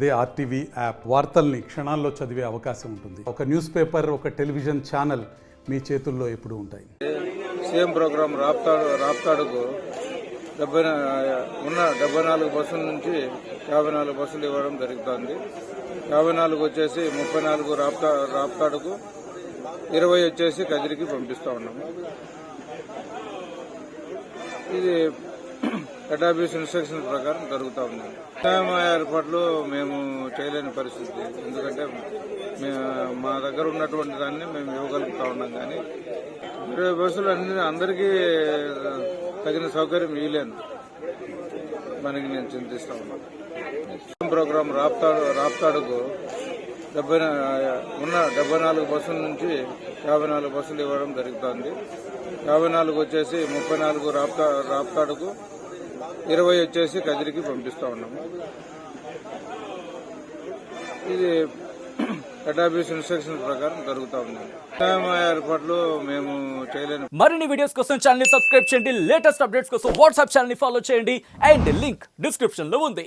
అదే RTV app. వార్తల్ని క్షణాల్లో చదివే అవకాశం ఉంటుంది. ఒక న్యూస్ పేపర్ ఒక టెలివిజన్ ఛానల్ మీ చేతుల్లో ఎప్పుడు ఉంటాయి. సీఎం ప్రోగ్రాం రాప్తాడు రాప్తాడుకు డెబ్బై ఉన్న డెబ్బై నాలుగు బస్సుల నుంచి యాభై నాలుగు బస్సులు ఇవ్వడం జరుగుతుంది. యాభై నాలుగు వచ్చేసి ముప్పై నాలుగు రాప్తా రాప్తాడుకు ఇరవై వచ్చేసి కదిరికి పంపిస్తా ఉన్నాము. ఇది హెడ్ ఇన్స్ట్రక్షన్ ప్రకారం జరుగుతూ ఉంది. వ్యాయామ ఏర్పాట్లు మేము చేయలేని పరిస్థితి. ఎందుకంటే మా దగ్గర ఉన్నటువంటి దాన్ని మేము ఇవ్వగలుగుతా ఉన్నాం కానీ ఇరవై బస్సులు అన్ని అందరికీ తగిన సౌకర్యం ఇవ్వలేను మనకి నేను చింతిస్తా ఉన్నాను ప్రోగ్రాం రాప్తాడు రాప్తాడుకు డెబ్బై ఉన్న డెబ్బై నాలుగు బస్సుల నుంచి యాభై నాలుగు బస్సులు ఇవ్వడం జరుగుతుంది. యాభై నాలుగు వచ్చేసి ముప్పై నాలుగు రాప్తా రాప్తాడుకు ఇరవై వచ్చేసి కదిరికి పంపిస్తా ఉన్నాము. ఇది హెడ్ ఆఫీస్ ప్రకారం జరుగుతూ ఉంది. ఏర్పాట్లు మేము చేయలేము మరిన్ని వీడియోస్ కోసం ఛానల్ సబ్స్క్రైబ్ చేయండి. లేటెస్ట్ అప్డేట్స్ కోసం వాట్సాప్ ఛానల్ ఫాలో చేయండి. అండ్ లింక్ డిస్క్రిప్షన్లో ఉంది.